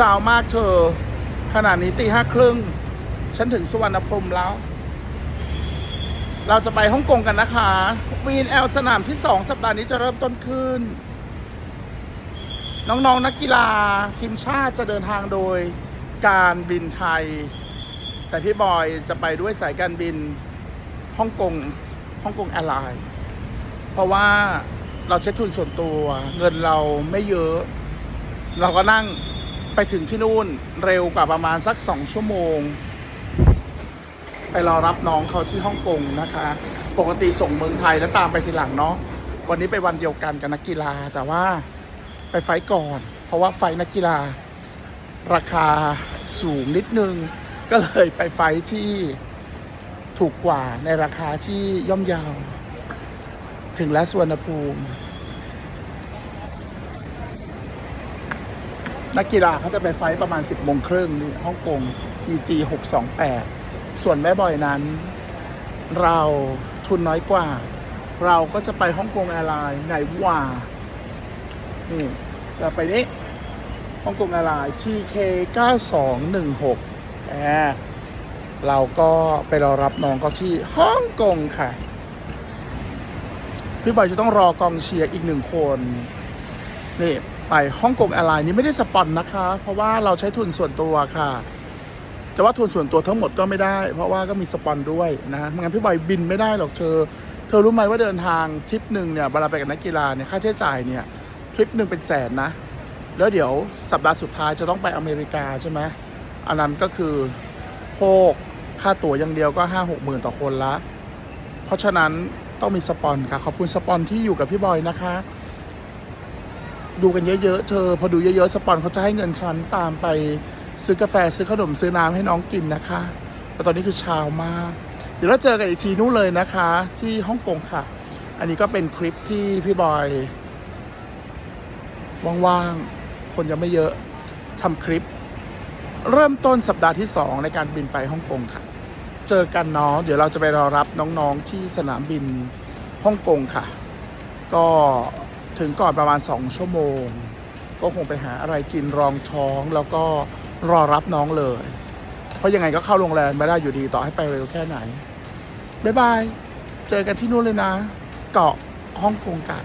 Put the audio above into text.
ช้ามากเธอ ขนาดนี้ตีห้าครึ่ง ฉันถึงสุวรรณภูมิแล้ว เราจะไปฮ่องกงกันนะคะวีนแอลสนามที่สองสัปดาห์นี้จะเริ่มต้นขึ้น น้องๆนนักกีฬาทีมชาติจะเดินทางโดยการบินไทย แต่พี่บอยจะไปด้วยสายการบินฮ่องกงฮ่องกงแอร์ไลน์เพราะว่าเราใช้ทุนส่วนตัว เงินเราไม่เยอะ เราก็นั่ง ไปถึงที่นู่นเร็วกว่าประมาณสักสองชั่วโมง ไปรอรับน้องเขาที่ฮ่องกงนะคะ ปกติส่งเมืองไทยแล้วตามไปทีหลังเนาะวันนี้ไปวันเดียวกันกับนักกีฬา แต่ว่าไปไฟก่อน เพราะว่าไฟนักกีฬา ราคาสูงนิดนึง ก็เลยไปไฟท์ที่ถูกกว่าในราคาที่ย่อมเยาว ถึงแล้วสวนภูมิ นักกีฬาเขาจะไปไฟท์ประมาณ 10โมงครึ่งนี่ฮ่องกง PG 628 ส่วนแม่บอยนั้น เราทุนน้อยกว่า เราก็จะไปฮ่องกงแอร์ไลน์ไหนว่า นี่จะไปนี้ฮ่องกงแอร์ไลน์ TK 9216แอบเราก็ไปรอรับน้องก็ที่ฮ่องกงค่ะ พี่บอยจะต้องรอกองเชียร์อีกหนึ่งคน นี่ ไปฮ่องกงแอร์ไลน์นี่ไม่ได้สปอนนะคะ เพราะว่าเราใช้ทุนส่วนตัวค่ะ จะว่าทุนส่วนตัวทั้งหมดก็ไม่ได้ เพราะว่าก็มีสปอนด้วยนะมงั้นพี่บอยบินไม่ได้หรอกเธอ เธอรู้ไหมว่าเดินทางทริปหนึ่งเนี่ยเวลาไปกับนักกีฬาเนี่ยค่าใช้จ่ายเนี่ยทริปหนึ่งเป็นแสนนะ แล้วเดี๋ยวสัปดาห์สุดท้ายจะต้องไปอเมริกาใช่ไหมอันนั้นก็คือโภคค่าตั๋วอย่างเดียวก็ห้าหกหมื่นต่อคนละ เพราะฉะนั้นต้องมีสปอนค่ะ ขอบคุณสปอนที่อยู่กับพี่บอยนะคะ ดูกันเยอะๆเธอ พอดูเยอะๆ สปอนเขาจะให้เงินฉันตามไปซื้อกาแฟซื้อขนมซื้อน้ำให้น้องกินนะคะ แต่ตอนนี้คือเช้ามาก เดี๋ยวเราเจอกันอีกทีนู้นเลยนะคะ ที่ฮ่องกงค่ะ อันนี้ก็เป็นคลิปที่พี่บอยว่างๆ คนยังไม่เยอะทำคลิป เริ่มต้นสัปดาห์ที่ 2 ในการบินไปฮ่องกงค่ะ เจอกันเนาะเดี๋ยวเราจะไปรอรับน้องๆที่สนามบินฮ่องกงค่ะ ก็ ถึงก่อนประมาณ 2 ชั่วโมง ก็คงไปหาอะไรกินรองท้องแล้วก็รอรับน้องเลย เพราะยังไงก็เข้าโรงแรมไม่ได้อยู่ดีต่อให้ไปเร็วแค่ไหน บ๊ายบาย เจอกันที่นู่นเลยนะ เกาะฮ่องกงกัน